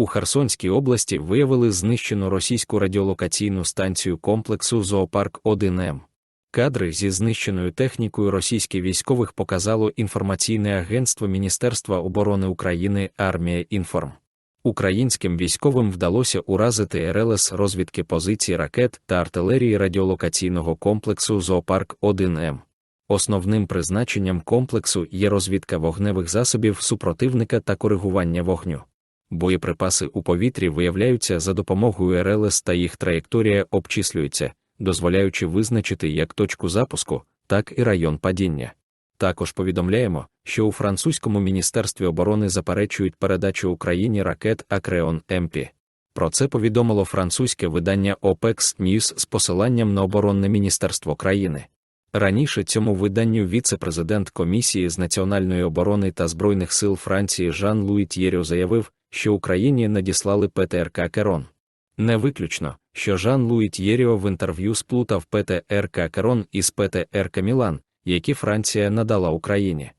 У Херсонській області виявили знищену російську радіолокаційну станцію комплексу Зоопарк 1М. Кадри зі знищеною технікою російських військових показало інформаційне агентство Міністерства оборони України Армія Інформ. Українським військовим вдалося уразити РЛС розвідки позицій ракет та артилерії радіолокаційного комплексу Зоопарк 1М. Основним призначенням комплексу є розвідка вогневих засобів супротивника та коригування вогню. Боєприпаси у повітрі виявляються за допомогою РЛС та їх траєкторія обчислюється, дозволяючи визначити як точку запуску, так і район падіння. Також повідомляємо, що у французькому міністерстві оборони заперечують передачу Україні ракет Акреон МП. Про це повідомило французьке видання OPEX News з посиланням на оборонне міністерство країни. Раніше цьому виданню віце-президент Комісії з національної оборони та Збройних сил Франції Жан Луї Т'єріо заявив, що Україні надіслали ПТРК Керон. Не виключно, що Жан Луї Т'єріо в інтерв'ю сплутав ПТРК Керон із ПТРК Мілан, які Франція надала Україні.